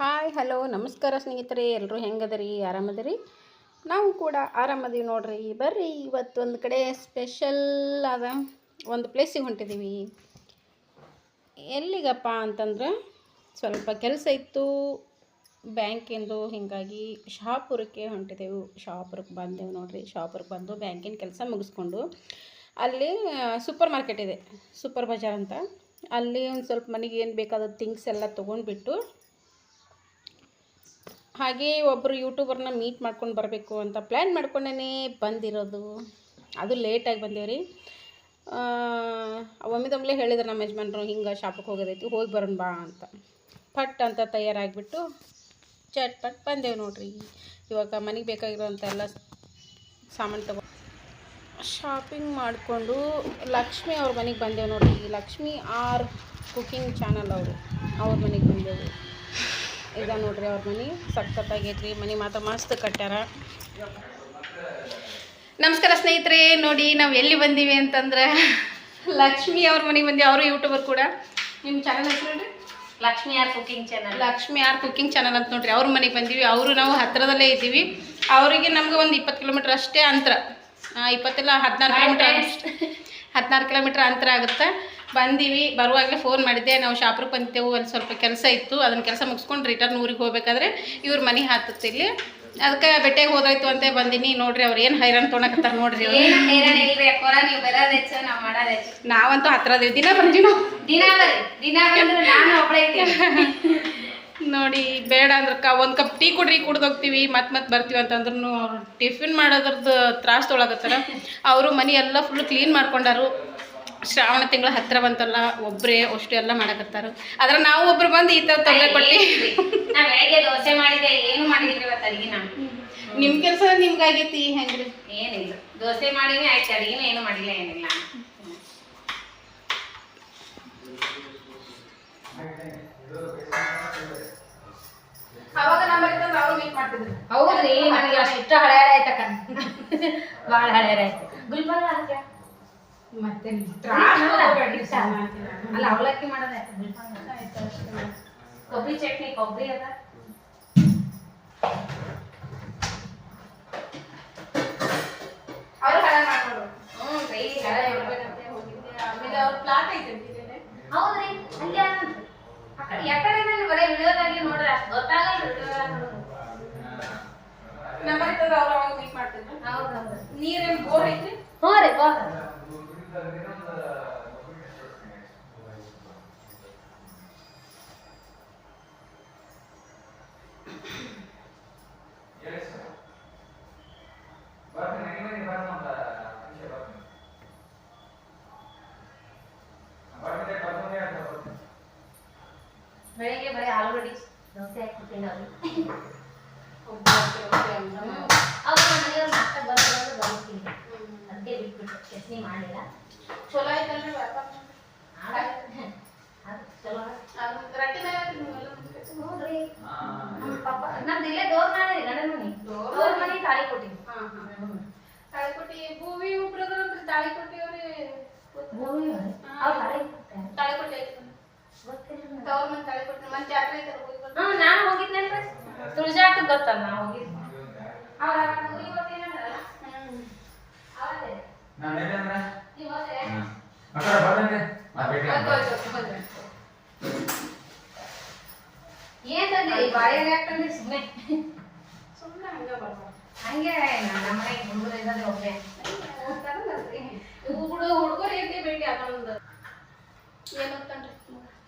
Hi, hello, ನಮಸ್ಕಾರ ಸ್ನೇಹಿತರೆ ಎಲ್ಲರೂ ಹೆಂಗದರಿ, ಆರಾಮದಿರಿ? ನಾವು ಕೂಡ ಆರಾಮದೀವಿ ನೋಡ್ರಿ. ಬರ್ರಿ ಇವತ್ತು ಒಂದು ಕಡೆ ಸ್ಪೆಷಲ್ ಆದ ಒಂದು ಪ್ಲೇಸಿಗೆ ಹೊಂಟಿದ್ದೀವಿ ಎಲ್ಲಿಗಪ್ಪ ಅಂತಂದ್ರೆ ಸ್ವಲ್ಪ ಕೆಲಸ ಇತ್ತು. ಬ್ಯಾಂಕಿಂದು ಹೀಗಾಗಿ ಶಾಪುರಕ್ಕೆ ಹೊಂಟಿದ್ದೆವು ಶಾಪುರಕ್ಕೆ ಬಂದೆವು ನೋಡ್ರಿ. ಶಾಪುರಕ್ಕೆ ಬಂದು ಬ್ಯಾಂಕಿನ ಕೆಲಸ ಮುಗಿಸ್ಕೊಂಡು ಅಲ್ಲಿ ಸೂಪರ್ ಮಾರ್ಕೆಟ್ ಇದೆ. ಸೂಪರ್ ಬಜಾರ್ ಅಂತ. ಅಲ್ಲಿ ಒಂದು ಸ್ವಲ್ಪ ಮನೆಗೆ ಏನು ಬೇಕಾದ ಥಿಂಗ್ಸ್ ಎಲ್ಲ ತೊಗೊಂಡ್ಬಿಟ್ಟು ಹಾಗೆ ಒಬ್ಬರು ಯೂಟ್ಯೂಬರ್ನ ಮೀಟ್ ಮಾಡ್ಕೊಂಡು ಬರಬೇಕು ಅಂತ ಪ್ಲ್ಯಾನ್ ಮಾಡ್ಕೊಂಡೇ ಬಂದಿರೋದು. ಅದು ಲೇಟಾಗಿ ಬಂದೇವ್ರಿ. ಒಮ್ಮಿದೊಮ್ಲೆ ಹೇಳಿದ್ರು ನಮ್ಮ ಯಜಮಾನ್ರು, ಹಿಂಗೆ ಶಾಪಕ್ಕೆ ಹೋಗೋದೈತಿ, ಹೋಗಿ ಬರೋಣ ಬಾ ಅಂತ. ಪಟ್ ಅಂತ ತಯಾರಾಗಿಬಿಟ್ಟು ಚಟ್ ಪಟ್ ಬಂದೇವು ನೋಡ್ರಿ. ಇವಾಗ ಮನೆಗೆ ಬೇಕಾಗಿರೋಂಥ ಎಲ್ಲ ಸಾಮಾನು ತಗೋ ಶಾಪಿಂಗ್ ಮಾಡಿಕೊಂಡು ಲಕ್ಷ್ಮಿ ಅವ್ರ ಮನೆಗೆ ಬಂದೇವು ನೋಡ್ರಿ. ಲಕ್ಷ್ಮಿ ಆರ್ ಕುಕಿಂಗ್ ಚಾನಲ್ ಅವರು. ಅವ್ರ ಮನೆಗೆ ಬಂದೆವು ಈಗ ನೋಡ್ರಿ ಅವ್ರ ಮನೆ. ಸಖತ್ತಾಗೈತ್ರಿ. ಮನೆ ಮಾತ್ರ ಮಸ್ತ್ ಕಟ್ಟ್ಯಾರ. ನಮಸ್ಕಾರ ಸ್ನೇಹಿತರೆ. ನೋಡಿ ನಾವು ಎಲ್ಲಿ ಬಂದೀವಿ ಅಂತಂದ್ರೆ ಲಕ್ಷ್ಮಿ ಅವ್ರ ಮನೆಗೆ ಬಂದಿ ಅವರು ಯೂಟ್ಯೂಬರ್ ಕೂಡ. ನಿಮ್ಮ ಚಾನಲ್ ಹೆಸರು ನೋಡ್ರಿ Lakshmi R cooking channel Lakshmi R cooking channel ಅಂತ ನೋಡ್ರಿ. ಅವ್ರ ಮನೆಗೆ ಬಂದೀವಿ. ಅವರು ನಾವು ಹತ್ತಿರದಲ್ಲೇ ಇದ್ದೀವಿ. ಅವರಿಗೆ ನಮ್ಗೆ ಒಂದು ಇಪ್ಪತ್ತು ಕಿಲೋಮೀಟ್ರ್ ಅಷ್ಟೇ ಅಂತರ. ಇಪ್ಪತ್ತೆಲ್ಲ ಹದಿನಾರು ಕಿಲೋಮೀಟ್ರ್ ಹದಿನಾರು ಕಿಲೋಮೀಟ್ರ್ ಅಂತರ ಆಗುತ್ತೆ. ಬಂದೀವಿ ಬರುವಾಗಲೇ ಫೋನ್ ಮಾಡಿದ್ದೆ ನಾವು ಶಾಪ್ರಿಗೆ ಬಂದಿದ್ದೆವು ಅಲ್ಲಿ ಸ್ವಲ್ಪ ಕೆಲಸ ಇತ್ತು ಅದನ್ನ ಕೆಲಸ ಮುಗಿಸ್ಕೊಂಡು ರಿಟರ್ನ್ ಊರಿಗೆ ಹೋಗ್ಬೇಕಾದ್ರೆ ಇವ್ರ ಮನೆ ಹಾತುತ್ತೆ ಇಲ್ಲಿ. ಅದಕ್ಕೆ ಬೆಟ್ಟೆಗೆ ಹೋದಾಯ್ತು ಅಂತ ಬಂದೀನಿ ನೋಡ್ರಿ ಅವ್ರು ಏನು ಹೈರಾಣ ತೊಗೊಳಕತ್ತಾರ ನೋಡ್ರಿ ನಾವಂತೂ ಹತ್ರದೇವಿ ದಿನ ಬರ್ತೀವಿ ನಾವು. ನೋಡಿ ಬೇಡ ಅಂದ್ರಕ್ಕ ಒಂದು ಕಪ್ ಟೀ ಕುಡ್ರಿ ಕುಡ್ದೋಗ್ತೀವಿ ಮತ್ತೆ ಮತ್ತೆ ಬರ್ತೀವಿ ಅಂತಂದ್ರೂ ಅವ್ರು ಟಿಫಿನ್ ಮಾಡೋದ್ರದ್ದು ತ್ರಾಸ ತೊಳಕತ್ತಾರ. ಅವರು ಮನೆ ಎಲ್ಲ ಫುಲ್ ಕ್ಲೀನ್ ಮಾಡ್ಕೊಂಡಾರು. ಶ್ರಾವಣ ತಿಂಗಳ ಹತ್ರ ಬಂತಲ್ಲ ಒಬ್ಬರೇ ಅಷ್ಟು ಎಲ್ಲ ಮಾಡಕತ್ತಾರ. ಆದ್ರೆ ನಾವು ಒಬ್ರು ಬಂದು ಈ ತರ ತೊಂದರೆ ಕೊಟ್ಟಿ. ನಾ ಬೆಳಗ್ಗೆ ದೋಸೆ ಮಾಡಿದೆ ಏನು ಮಾಡಿದ್ರಿ ಇವತ್ತು ಅಡಿಗೆ ನಾನು ನಿಮ್ಮ ಕೆಲಸ ನಿಮ್ಗಾಗೈತಿ ಹೆಂಗ್ರಿ? ಏನಿಲ್ಲ. ದೋಸೆ ಮಾಡಿನಿ ಆಯ್ತು ಅಡಿಗೆನೂ ಏನು ಮಾಡಿಲ್ಲ ಏನಿಲ್ಲ. ಹೌದ್ರಿ ನನಗೆ ಅಷ್ಟು ಹಳೆಯ ಹಳೆ ಆಯ್ತಕ್ಕ. ಭಾಳ ಹಳೆಯ ಹಳೆ ಆಯ್ತು. ಗುಲ್ಬರ್ಗ ಮತ್ತೆ ಅಲ್ಲ ಅವಲಕ್ಕಿ ಮಾಡೋದೇ ಕೊಬ್ಬರಿ ಚಟ್ನಿ ಕೊಬ್ಬರಿ ಅದ? ಅವ್ರು ಹಳ ಮಾಡ್ಕೊಡು ಹ್ಞೂ ರೀ ಹಳ ಹೋಗಿದ್ದೆ ಆಮೇಲೆ ಅವ್ರ ಪ್ಲಾಟ್ ಐತೆ ಹೌದ್ರಿ ಅಲ್ಲಿ ಆ ಕಡೆ ಯಾಕಡೆ ನಾನು ಬರೀ ವಿಡಿಯೋದಾಗಿ ನೋಡ್ರಿ ಅಷ್ಟು ಗೊತ್ತಾಗಲ್ಲ ವಿಡಿಯೋದಾಗ ನೋಡೋದು. ಇರ್ತದ ಅವ್ರು ಅವಾಗ ಮೀಟ್ ಮಾಡ್ತಿದ್ರು. ನೀರೇನು ಬೋರ್ ಐತಿ ಹ್ಞೂ ರೀ ಬೋರ್. ಬೆಳಿಗ್ಗೆ ಬರೀ ಆಲೂಗಡ್ಡಿ ದೋಸೆ ಹಾಕ್ಬಿಟ್ಟಿನಿ ಅವ್ರಿಗೆ ಅವ್ರು ಮನೆಯವ್ರು ನಾಷ್ಟ ಬರ್ತಾರೆ ಬರ್ತೀನಿ ಅದಕ್ಕೆ ಬಿಟ್ಬಿಟ್ಟು ಚಟ್ನಿ ಮಾಡಿಲ್ಲ ಚಲೋ ಆಯ್ತಲ್ರಿ ವ್ಯಾಪಾರ ಅದು ಚಲೋ ಅದು ರೊಟ್ಟಿ ಮೇಲೆ ನೀವೆಲ್ಲ ನೋಡ್ರಿ ನಮ್ಮ ಪಪ್ಪ ನಮ್ದು ಇಲ್ಲೇ ದೋರ್ ಮಾಡಿ ಗಂಡನ ಮನಿ ದೋರ್ ದೋರ್ ಮನಿ ತಾಳಿ ಕೊಟ್ಟಿನಿ ಹಾ ಹಾ ತಾಳಿಕೊಟ್ಟಿ ಭೂಮಿ ಒಬ್ರು ಅದಾರಲ್ರಿ ತಾಳಿಕೊಟ್ಟಿ ಅವ್ರಿ ಭೂಮಿ ಅವ್ರು ತಾಳಿ ಕೊಟ್ಟಾರೆ. ತಾಳಿಕೊಟ್ಟಿ ಐತಿ ಗೊತ್ತಿಲ್ಲ ನನಗೆ. ತವ್ರ ಮನೆ ತಾಳಿಕೊಟ್ಟಿ ಮತ್ತೆ ಜಾತ್ರೆ ಐತಲ್ಲ ಹೋಗಿ ಬರ್ತೀವಿ. ಹ್ಮ್ ನಾನು ಹೋಗಿದ್ನಲ್ರಿ ತುಳಜಾಕ ಗೊತ್ತಲ್ಲ ನಾ ಹೋಗಿದ್ದೆ ಅವ್ರ ಊರಿಗೆ ಬರ್ತೀನಂದ್ರಲ್ಲ? ಹ್ಮ್. ಅವತ್ತೇ ನಾನು ಏನಂದ್ರೆ ನೀವು ಹೋದ್ರೆ ಅಕಡೆ ಬಂದೆ ನಾ ಭೇಟಿ ಏನಂದ್ರೆ ಈ ನಮ್ಮ ಮನೆಗೆ ಹುಡುಗರು ಭೇಟಿ ಆಗೋದು ಏನ್ ಓದ್ತಾನ್ರಿ?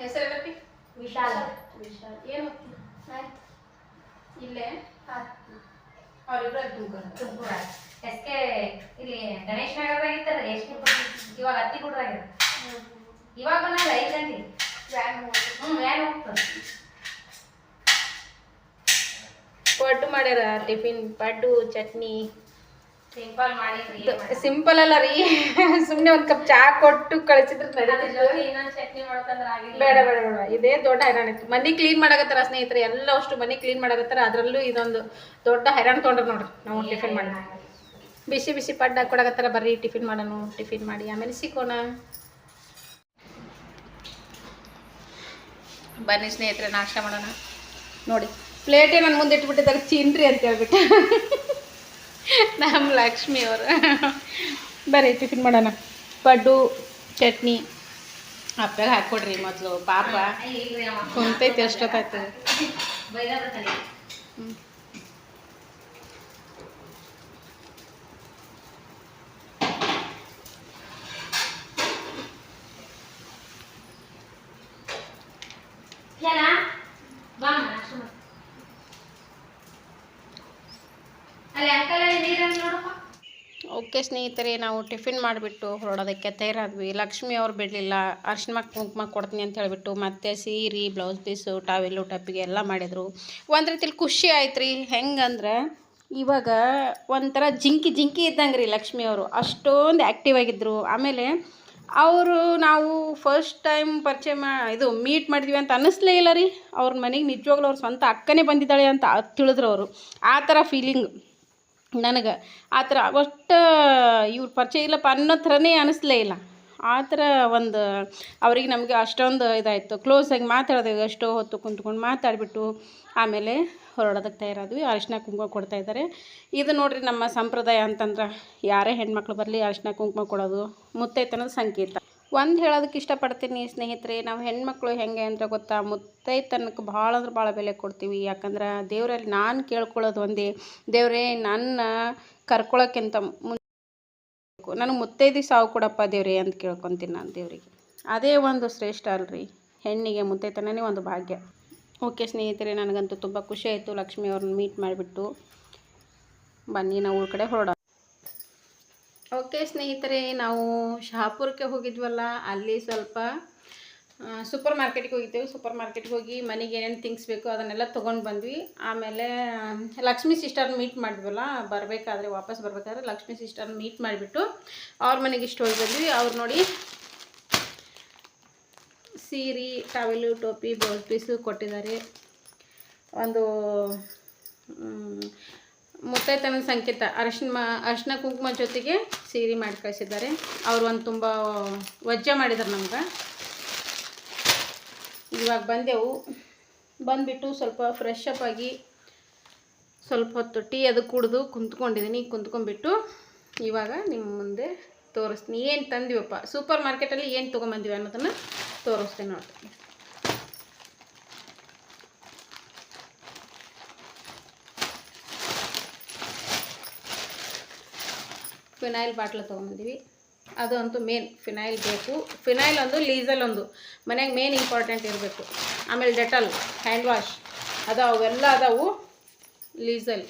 ಹೆಸರು ಏನಪ್ಪಿ ವಿಶಾಲ. ವಿಶಾಲ. ಏನು ಓದ್ತೀನಿ ಆಯ್ತು ಇಲ್ಲೇ? ಅವ್ರಿಬ್ರು ತುಮಕೂರು ಎಸ್ ಕೆ ಇಲ್ಲಿ ಗಣೇಶ್ ನಗರದಾಗ ಇತ್ತಲ್ಲ ಎಷ್ಟು ಇವಾಗ ಹತ್ತಿ ಗುಡ್ರಾಗಿದೆ ಇವಾಗ ಬಂದಲ್ಲ ಐದು ಗಂಟೆ. ವ್ಯಾನ್ ಹ್ಞೂ ವ್ಯಾನ್ ಹೋಗ್ತದೆ. ಪಡ್ಡು ಮಾಡ್ಯಾರ ಟಿಫಿನ್ ಪಡ್ಡು ಚಟ್ನಿ. ಸಿಂಪಲ್ ಮಾಡಿದ್ರಿ ಸಿಂಪಲ್ ಅಲ್ಲ ರೀ. ಸುಮ್ಮನೆ ಒಂದು ಕಪ್ ಚಾ ಕೊಟ್ಟು ಕಳಿಸಿದ್ರೆ ಬೇಡ ಬೇಡ ಬೇಡ ಇದೇ ದೊಡ್ಡ ಹೈರಾಣ. ಇತ್ತು ಮನೆ ಕ್ಲೀನ್ ಮಾಡಕತ್ತಾರ ಸ್ನೇಹಿತರೆ ಎಲ್ಲ ಅಷ್ಟು ಮನೆ ಕ್ಲೀನ್ ಮಾಡಕತ್ತಾರ. ಅದರಲ್ಲೂ ಇದೊಂದು ದೊಡ್ಡ ಹೈರಾಣ ತೊಗೊಂಡ್ರು ನೋಡ್ರಿ. ನಾವು ಟಿಫಿನ್ ಮಾಡಿ ಬಿಸಿ ಬಿಸಿ ಪಡ್ಡ ಕೊಡಗತ್ತಾರ ಬರ್ರಿ ಟಿಫಿನ್ ಮಾಡೋಣ ಟಿಫಿನ್ ಮಾಡಿ ಆಮೇಲೆ ಸಿಕ್ಕೋಣ ಬನ್ನಿ ಸ್ನೇಹಿತರೆ ನಾಷ್ಟ ಮಾಡೋಣ. ನೋಡಿ ಪ್ಲೇಟೇ ನನ್ನ ಮುಂದೆ ಇಟ್ಬಿಟ್ಟಿದ್ದಾರೆ ಚೀನ್ರಿ ಅಂತ ಹೇಳ್ಬಿಟ್ಟು. ನಮ್ಮ ಲಕ್ಷ್ಮಿ ಅವರು. ಬರ್ರಿ ಟಿಫಿನ್ ಮಾಡೋಣ. ಪಡ್ಡು ಚಟ್ನಿ. ಅಪ್ಪಾಗ ಹಾಕ್ಕೊಡ್ರಿ ಮೊದಲು ಪಾಪ. ಕುಂತೈತಿ ಎಷ್ಟೊತ್ತಾಯ್ತು ಓಕೆ ಸ್ನೇಹಿತರೆ, ನಾವು ಟಿಫಿನ್ ಮಾಡಿಬಿಟ್ಟು ಹೊರಡೋದಕ್ಕೆ ತಯಾರಾದ್ವಿ. ಲಕ್ಷ್ಮಿ ಅವ್ರು ಬಿಡಲಿಲ್ಲ. ಅರ್ಶಿನ ಕುಂಕುಮ ಕೊಡ್ತೀನಿ ಅಂತ ಹೇಳಿಬಿಟ್ಟು ಮತ್ತೆ ಸೀರೆ, ಬ್ಲೌಸ್ ಪೀಸು ಟಾವೆಲ್ಲು ಟಪ್ಪಿಗೆ ಎಲ್ಲ ಮಾಡಿದರು. ಒಂದು ರೀತಿಲಿ ಖುಷಿ ಆಯ್ತು ರೀ ಹೆಂಗಂದ್ರೆ ಇವಾಗ ಒಂಥರ ಜಿಂಕಿ ಜಿಂಕಿ ಇದ್ದಂಗೆ ರೀ ಲಕ್ಷ್ಮಿ ಅವರು. ಅಷ್ಟೊಂದು ಆ್ಯಕ್ಟಿವ್ ಆಗಿದ್ದರು ಆಮೇಲೆ ಅವರು ನಾವು ಫಸ್ಟ್ ಟೈಮ್ ಪರಿಚಯ ಮಾ, ಇದು ಮೀಟ್ ಮಾಡಿದ್ವಿ ಅಂತ ಅನ್ನಿಸ್ಲೇ ಇಲ್ಲ ರೀ. ಅವ್ರ ಮನೆಗೆ ನಿಜವಾಗ್ಲೂ ಅವ್ರ ಸ್ವಂತ ಅಕ್ಕನೇ ಬಂದಿದ್ದಾಳೆ ಅಂತ ತಿಳಿದ್ರು ಅವರು. ಆ ಥರ ಫೀಲಿಂಗ್ ನನಗೆ. ಆ ಥರ ಒಟ್ಟು ಇವ್ರ ಪರಿಚಯ ಇಲ್ಲಪ್ಪ ಅನ್ನೋ ಥರನೇ ಅನ್ನಿಸ್ಲೇ ಇಲ್ಲ. ಆ ಥರ ಒಂದು ಅವ್ರಿಗೆ ನಮಗೆ ಅಷ್ಟೊಂದು ಇದಾಯಿತು. ಕ್ಲೋಸ್ ಆಗಿ ಮಾತಾಡಿದೆವು ಎಷ್ಟೋ ಹೊತ್ತು ಕುಂತ್ಕೊಂಡು ಮಾತಾಡಿಬಿಟ್ಟು ಆಮೇಲೆ ಹೊರಡೋದಕ್ಕೆ ತಯಾರಾದ್ವಿ. ಅರಿಶಿನ ಕುಂಕುಮ ಕೊಡ್ತಾ ಇದ್ದಾರೆ. ಇದು ನೋಡಿರಿ ನಮ್ಮ ಸಂಪ್ರದಾಯ ಅಂತಂದ್ರೆ ಯಾರೇ ಹೆಣ್ಮಕ್ಳು ಬರಲಿ ಅರಿಶಿನ ಕುಂಕುಮ ಕೊಡೋದು ಮುತ್ತೈತನದ ಸಂಕೇತ. ಒಂದು ಹೇಳೋದಕ್ಕೆ ಇಷ್ಟಪಡ್ತೀನಿ ಸ್ನೇಹಿತರೆ, ನಾವು ಹೆಣ್ಮಕ್ಳು ಹೆಂಗೆ ಅಂತ ಗೊತ್ತಾ, ಮುತ್ತೈತನಕ್ಕೆ ಭಾಳ ಅಂದ್ರೆ ಭಾಳ ಬೆಲೆ ಕೊಡ್ತೀವಿ. ಯಾಕಂದ್ರೆ ದೇವರಲ್ಲಿ ನಾನು ಕೇಳ್ಕೊಳ್ಳೋದು ಒಂದೇ. ದೇವರೇ ನನ್ನ ಕರ್ಕೊಳ್ಳೋಕ್ಕಿಂತ ನನಗೆ ಮುತ್ತೈದಿ ಸಾವು ಕೊಡಪ್ಪ ದೇವ್ರಿ ಅಂತ ಕೇಳ್ಕೊತೀನಿ ನಾನು ದೇವರಿಗೆ. ಅದೇ ಒಂದು ಶ್ರೇಷ್ಠ ಅಲ್ರಿ. ಹೆಣ್ಣಿಗೆ ಮುತ್ತೈತನೇ ಒಂದು ಭಾಗ್ಯ. ಓಕೆ ಸ್ನೇಹಿತರೆ, ನನಗಂತೂ ತುಂಬ ಖುಷಿ ಆಯಿತು ಲಕ್ಷ್ಮಿ ಅವ್ರನ್ನ ಮೀಟ್ ಮಾಡಿಬಿಟ್ಟು. ಬನ್ನಿ, ನಾವು ಊರ ಕಡೆ ಹೊರಡೋಣ. ಓಕೆ ಸ್ನೇಹಿತರೆ, ನಾವು ಶಹಾಪುರಕ್ಕೆ ಹೋಗಿದ್ವಲ್ಲ, ಅಲ್ಲಿ ಸ್ವಲ್ಪ ಸೂಪರ್ ಮಾರ್ಕೆಟಿಗೆ ಹೋಗಿದ್ದೆವು. ಸೂಪರ್ ಮಾರ್ಕೆಟ್ಗೆ ಹೋಗಿ ಮನೆಗೆ ಏನೇನು ಥಿಂಗ್ಸ್ ಬೇಕು ಅದನ್ನೆಲ್ಲ ತೊಗೊಂಡು ಬಂದ್ವಿ. ಆಮೇಲೆ ಲಕ್ಷ್ಮಿ ಸಿಸ್ಟರ್ನ ಮೀಟ್ ಮಾಡಿದ್ವಲ್ಲ, ಬರಬೇಕಾದ್ರೆ ವಾಪಸ್ ಬರಬೇಕಾದ್ರೆ ಲಕ್ಷ್ಮಿ ಸಿಸ್ಟರ್ನ ಮೀಟ್ ಮಾಡಿಬಿಟ್ಟು ಅವ್ರ ಮನೆಗೆ ಇಷ್ಟು ಹೋಗಿ ಬಂದ್ವಿ. ಅವ್ರು ನೋಡಿ ಸೀರೆ ಟವೆಲು ಟೋಪಿ ಬ್ಲೌಸ್ ಪೀಸು ಕೊಟ್ಟಿದ್ದಾರೆ. ಒಂದು ಮುತ್ತೈತನ ಸಂಕೇತ. ಅರಿಶಿನ ಅರಿಶಿನ ಕುಂಕುಮ ಜೊತೆಗೆ ಸೀರೆ ಮಾಡಿ ಕಳಿಸಿದ್ದಾರೆ. ಅವರು ಒಂದು ತುಂಬ ವಜ್ಜೆ ಮಾಡಿದ್ದಾರೆ ನಮ್ಗೆ. ಇವಾಗ ಬಂದೆವು. ಬಂದುಬಿಟ್ಟು ಸ್ವಲ್ಪ ಫ್ರೆಶ್ ಅಪ್ ಆಗಿ ಸ್ವಲ್ಪ ಹೊತ್ತು ಟೀ ಅದು ಕುಡಿದು ಕುಂತ್ಕೊಂಡಿದ್ದೀನಿ ಕುಂತ್ಕೊಂಡ್ಬಿಟ್ಟು ಇವಾಗ ನಿಮ್ಮ ಮುಂದೆ ತೋರಿಸ್ತೀನಿ. ಏನು ತಂದಿವಪ್ಪ? ಸೂಪರ್ ಮಾರ್ಕೆಟಲ್ಲಿ ಏನು ತೊಗೊಂಬಂದಿವಿ ಅನ್ನೋದನ್ನು ತೋರಿಸ್ತೀನಿ ನೋಡಿ. ಫಿನಾಯಿಲ್ ಬಾಟ್ಲು ತೊಗೊಂಬಂದಿವಿ. ಅದು ಅಂತೂ ಮೇನ್ ಫಿನೈಲ್ ಬೇಕು. ಫಿನೈಲ್ ಒಂದು ಲೀಸಲ್ ಒಂದು. ಮನೆಗೆ ಮೇನ್ ಇಂಪಾರ್ಟೆಂಟ್ ಇರಬೇಕು. ಆಮೇಲೆ ಡೆಟಲ್ ಹ್ಯಾಂಡ್ ವಾಶ್ ಅದು ಅವೆಲ್ಲ ಅದಾವು ಲೀಸಲ್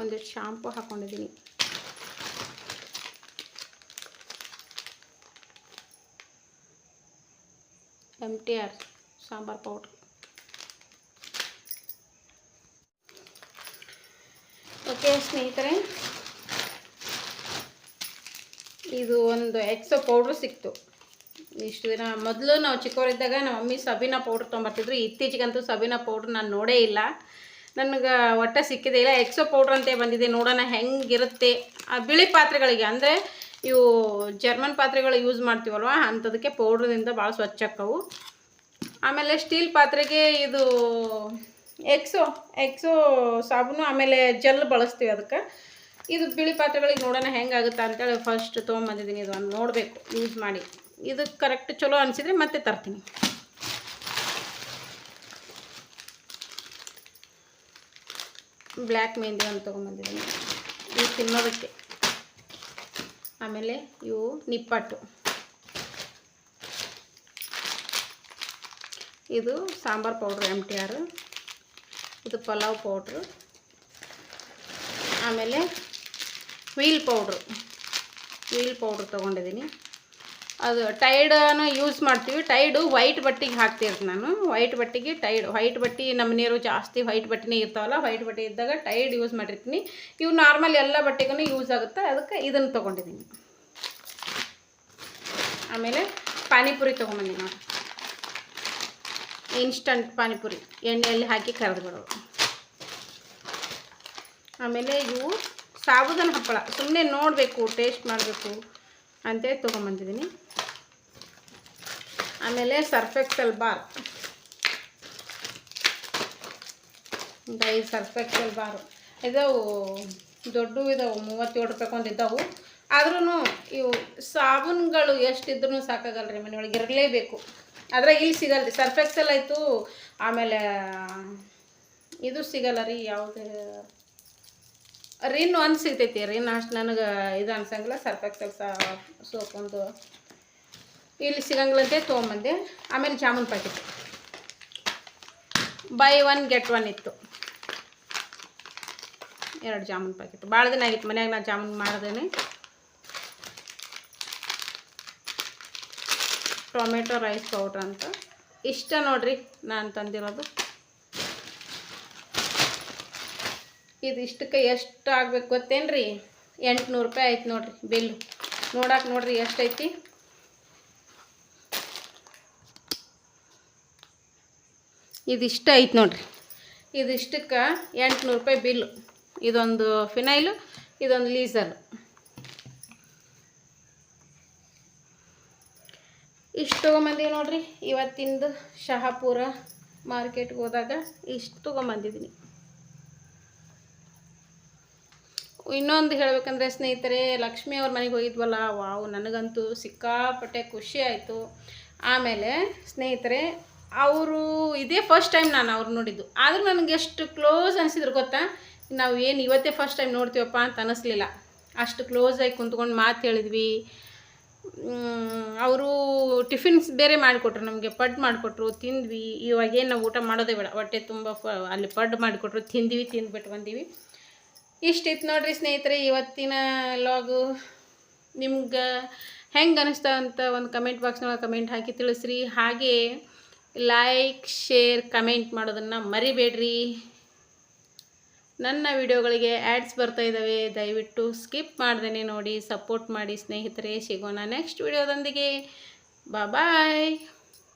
ಒಂದಿಷ್ಟು ಶಾಂಪು ಹಾಕೊಂಡಿದ್ದೀನಿ M T R sambar powder. Okay ಸ್ನೇಹಿತರೆ. ಇದು ಒಂದು ಎಕ್ಸೋ ಪೌಡ್ರ್ ಸಿಕ್ತು. ಇಷ್ಟು ದಿನ ಮೊದಲು ನಾವು ಚಿಕ್ಕವರಿದ್ದಾಗ ನಮ್ಮ ಮಮ್ಮಿ ಸಬೀನಾ ಪೌಡ್ರ್ ತೊಗೊಂಬರ್ತಿದ್ರು. ಇತ್ತೀಚೆಗಂತೂ ಸಬೀನಾ ಪೌಡ್ರ್ ನಾನು ನೋಡೇ ಇಲ್ಲ. ನನಗೆ ಒಟ್ಟು ಸಿಕ್ಕಿದೆ. ಇಲ್ಲ, ಎಕ್ಸೋ ಪೌಡ್ರ್ ಅಂತೇ ಬಂದಿದೆ. ನೋಡೋಣ ಹೆಂಗಿರುತ್ತೆ. ಆ ಬಿಳಿ ಪಾತ್ರೆಗಳಿಗೆ, ಅಂದರೆ ಇವು ಜರ್ಮನ್ ಪಾತ್ರೆಗಳು ಯೂಸ್ ಮಾಡ್ತೀವಲ್ವ, ಅಂಥದಕ್ಕೆ ಪೌಡ್ರಿಂದ ಭಾಳ ಸ್ವಚ್ಛ ಆಕ್ಕವು ಆಮೇಲೆ ಸ್ಟೀಲ್ ಪಾತ್ರೆಗೆ ಇದು ಎಕ್ಸೋ ಎಕ್ಸೋ ಸಾಬೂನು, ಆಮೇಲೆ ಜೆಲ್ ಬಳಸ್ತೀವಿ ಅದಕ್ಕೆ. ಇದು ಬಿಳಿ ಪಾತ್ರೆಗಳಿಗೆ ನೋಡೋಣ ಹೆಂಗಾಗುತ್ತೆ ಅಂತೇಳಿ ಫಸ್ಟ್ ತೊಗೊಂಬಂದಿದ್ದೀನಿ ಇದು ಒಂದು ನೋಡಬೇಕು ಯೂಸ್ ಮಾಡಿ. ಇದು ಕರೆಕ್ಟ್ ಚಲೋ ಅನಿಸಿದ್ರೆ ಮತ್ತೆ ತರ್ತೀನಿ. ಬ್ಲ್ಯಾಕ್ ಮೆಹಂದಿ ಒಂದು ತೊಗೊಂಬಂದಿದ್ದೀನಿ. ಇದು ತಿನ್ನೋದಕ್ಕೆ. ಆಮೇಲೆ ಇವು ನಿಪ್ಪಟ್ಟು. ಇದು sambar powder M T R ಇದು ಪಲಾವ್ ಪೌಡ್ರು, ಆಮೇಲೆ ವೀಲ್ ಪೌಡ್ರು. ವೀಲ್ ಪೌಡ್ರ್ ತೊಗೊಂಡಿದ್ದೀನಿ. ಅದು ಟೈಡನ್ನು ಯೂಸ್ ಮಾಡ್ತೀವಿ. ಟೈಡು ವೈಟ್ ಬಟ್ಟೆಗೆ ಹಾಕ್ತಿರ್ತೀನಿ ನಾನು. ವೈಟ್ ಬಟ್ಟೆಗೆ ಟೈಡ್, ವೈಟ್ ಬಟ್ಟೆ ನಮ್ಮ ನೀರು ಜಾಸ್ತಿ ವೈಟ್ ಬಟ್ಟೆನೇ ಇರ್ತಾವಲ್ಲ, ವೈಟ್ ಬಟ್ಟೆ ಇದ್ದಾಗ ಟೈಡ್ ಯೂಸ್ ಮಾಡಿರ್ತೀನಿ. ಇವು ನಾರ್ಮಲ್ ಎಲ್ಲ ಬಟ್ಟೆಗೂ ಯೂಸ್ ಆಗುತ್ತೆ. ಅದಕ್ಕೆ ಇದನ್ನು ತೊಗೊಂಡಿದ್ದೀನಿ. ಆಮೇಲೆ ಪಾನಿಪುರಿ ತೊಗೊಂಬಂದಿ ನೋಡಿ. ಇನ್ಸ್ಟಂಟ್ ಪಾನಿಪುರಿ. ಎಣ್ಣೆಯಲ್ಲಿ ಹಾಕಿ ಕರೆದು ಬಿಡೋದು. ಆಮೇಲೆ ಇವು ಸಾಬುದಾನ ಹಪ್ಪಳ. ಸುಮ್ಮನೆ ನೋಡಬೇಕು ಟೇಸ್ಟ್ ಮಾಡಬೇಕು ಅಂತೇಳಿ ತೊಗೊಂಬಂದಿದ್ದೀನಿ. ಆಮೇಲೆ ಸರ್ಫೆಕ್ಸಲ್ ಬಾರ್. ಐದು ಸರ್ಫೆಕ್ಸಲ್ ಬಾರು. ಇದಾವು ದೊಡ್ಡವು ಇದಾವು, ಮೂವತ್ತೇಳು ರೂಪಾಯಿ ಒಂದು ಇದ್ದಾವೆ ಆದ್ರೂ ಇವು ಸಾಬೂನುಗಳು ಎಷ್ಟಿದ್ರೂ ಸಾಕಾಗಲ್ಲ ರೀ ಮನೆಯೊಳಗೆ, ಇರಲೇಬೇಕು. ಆದರೆ ಇಲ್ಲಿ ಸಿಗಲ್ಲ ರೀ ಸರ್ಫೆಕ್ಸಲ್ ಆಯಿತು. ಆಮೇಲೆ, ಇದು ಸಿಗಲ್ಲ ರೀ, ಯಾವುದೇ? ರಿನ್ ಒಂದು ಸಿಗ್ತೈತಿ. ರಿನ್ ಅಷ್ಟು ನನಗೆ ಇದು ಅನ್ಸಂಗಿಲ್ಲ. ಸರ್ಫೆಕ್ಸಲ್ ಸೋಪ್ ಒಂದು ಇಲ್ಲಿ ಸಿಗಂಗಿಲ್ಲ ಅಂತ ತೊಗೊಂಬಂದೆ. ಆಮೇಲೆ jamun packet buy one get one ಇತ್ತು. ಎರಡು ಜಾಮೂನ್ ಪ್ಯಾಕೆಟ್ ಭಾಳ ದಿನ ಆಗಿತ್ತು. ಮನ್ಯಾಗ ನಾನು ಜಾಮೂನ್ ಮಾಡ್ದೇನೆ ಟೊಮೆಟೊ ರೈಸ್ ಪೌಡ್ರ್ ಅಂತ. ಇಷ್ಟ ನೋಡ್ರಿ ನಾನು ತಂದಿರೋದು. ಇದು ಇಷ್ಟಕ್ಕೆ ಎಷ್ಟು ಆಗ್ಬೇಕು ಗೊತ್ತೇನ್ರಿ? ಎಂಟುನೂರು ರೂಪಾಯಿ ಆಯ್ತು ನೋಡ್ರಿ ಬಿಲ್ಲು ನೋಡಕ್ಕೆ ನೋಡ್ರಿ ಎಷ್ಟೈತಿ. ಇದಿಷ್ಟ ಐತೆ ನೋಡ್ರಿ. ಇದಿಷ್ಟಕ್ಕೆ ಎಂಟುನೂರು ರೂಪಾಯಿ ಬಿಲ್ಲು ಇದೊಂದು ಫಿನೈಲು, ಇದೊಂದು ಲೀಸಲ್ ಇಷ್ಟು ತೊಗೊಂಬಂದೀವಿ ನೋಡ್ರಿ. ಇವತ್ತಿಂದು ಶಹಾಪುರ ಮಾರ್ಕೆಟ್ಗೆ ಹೋದಾಗ ಇಷ್ಟು ತೊಗೊಂಬಂದಿದ್ದೀನಿ ಇನ್ನೊಂದು ಹೇಳಬೇಕಂದ್ರೆ ಸ್ನೇಹಿತರೆ, ಲಕ್ಷ್ಮಿ ಅವ್ರ ಮನೆಗೆ ಹೋಗಿದ್ವಲ್ಲ, ವಾವ್, ನನಗಂತೂ ಸಿಕ್ಕಾಪಟ್ಟೆ ಖುಷಿ ಆಯಿತು. ಆಮೇಲೆ ಸ್ನೇಹಿತರೆ, ಅವರು ಇದೇ ಫಸ್ಟ್ ಟೈಮ್ ನಾನು ಅವ್ರು ನೋಡಿದ್ದು. ಆದರೂ ನನಗೆ ಎಷ್ಟು ಕ್ಲೋಸ್ ಅನಿಸಿದ್ರು ಗೊತ್ತಾ? ನಾವು ಏನು ಇವತ್ತೇ ಫಸ್ಟ್ ಟೈಮ್ ನೋಡ್ತೀವಪ್ಪ ಅಂತ ಅನ್ನಿಸ್ಲಿಲ್ಲ ಅಷ್ಟು ಕ್ಲೋಸ್ ಆಗಿ ಕುಂತ್ಕೊಂಡು ಮಾತು ಹೇಳಿದ್ವಿ. ಅವರು ಟಿಫಿನ್ಸ್ ಬೇರೆ ಮಾಡಿಕೊಟ್ರು, ನಮಗೆ ಪಡ್ ಮಾಡಿಕೊಟ್ರು, ತಿಂದ್ವಿ. ಇವಾಗ ಏನು ನಾವು ಊಟ ಮಾಡೋದೇ ಬೇಡ. ಹೊಟ್ಟೆ ತುಂಬ ಫ, ಅಲ್ಲಿ ಪಡ್ ಮಾಡಿಕೊಟ್ರು, ತಿಂದ್ವಿ, ತಿಂದ್ಬಿಟ್ಟು ಬಂದೀವಿ. ಇಷ್ಟಿತ್ತು ನೋಡ್ರಿ ಸ್ನೇಹಿತರೆ, ಇವತ್ತಿನ ಲಾಗು ನಿಮ್ಗೆ ಹೆಂಗೆ ಅನಿಸ್ತಾ ಅಂತ ಒಂದು ಕಮೆಂಟ್ ಬಾಕ್ಸ್ನೊಳಗೆ ಕಮೆಂಟ್ ಹಾಕಿ ತಿಳಿಸ್ರಿ. ಹಾಗೆ ಲೈಕ್ ಶೇರ್ ಕಮೆಂಟ್ ಮಾಡೋದನ್ನು ಮರಿಬೇಡ್ರಿ. ನನ್ನ ವಿಡಿಯೋಗಳಿಗೆ ಆ್ಯಡ್ಸ್ ಬರ್ತಾ ಇದ್ದಾವೆ, ದಯವಿಟ್ಟು ಸ್ಕಿಪ್ ಮಾಡ್ದೇ ನೋಡಿ, ಸಪೋರ್ಟ್ ಮಾಡಿ ಸ್ನೇಹಿತರೆ, ಸಿಗೋಣ ನೆಕ್ಸ್ಟ್ ವಿಡಿಯೋದೊಂದಿಗೆ. ಬಾಯ್